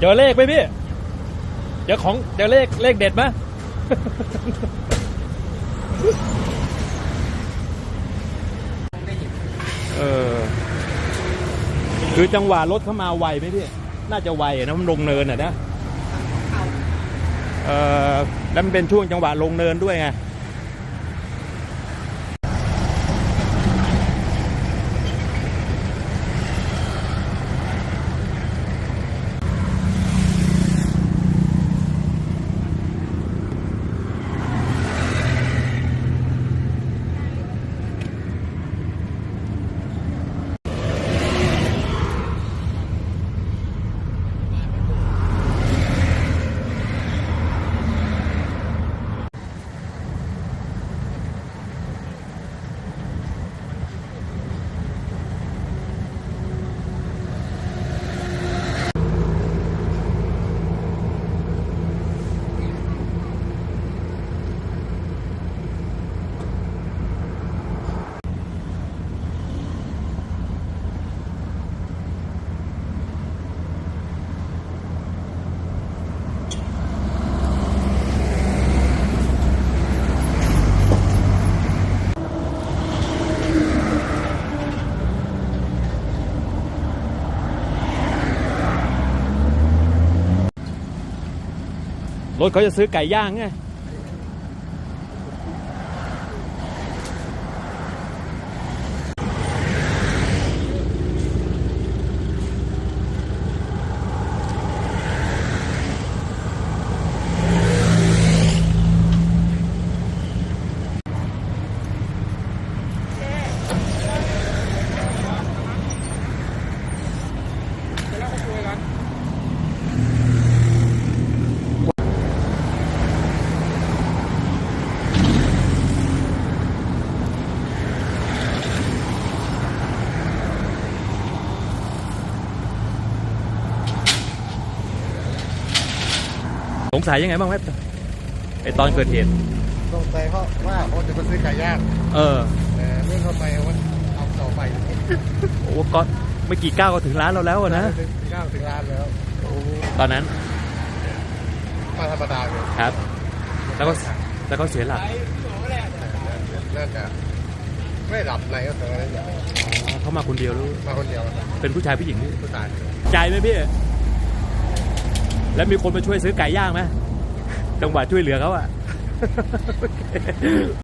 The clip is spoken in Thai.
เจอเลขไหมพี่ เจอของเจอเลขเลขเด็ดไหมเออ คือจังหวะรถเข้ามาไวไหมพี่ น่าจะไวนะมันลงเนินอะนะ เออแล้วมันเป็นช่วงจังหวะลงเนินด้วยไง รถเขาจะซื้อไก่ย่างไง สงสัยยังไงบ้างไหมไอตอนเกิดเหตุสงสัยเขาว่าเขาจะมาซื้อไก่ย่างเออแต่เรื่องเข้าไปว่าเอาต่อไปโอ้ก็ไม่กี่ก้าวก็ถึงร้านเราแล้วอะนะถึงก้าวถึงร้านแล้วตอนนั้นมาธรรมดาเลยครับ แล้วก็แล้วก็เสียหลักน่าจะไม่หลับในก็เถอะอะไรอย่างเงี้ยอ๋อเขามาคนเดียวแล้วมาคนเดียว เป็นผู้ชายผู้หญิงนี่ผู้ตายใจไหมพี่ แล้วมีคนมาช่วยซื้อไก่ย่างไหมจังหวะช่วยเหลือเขาอะ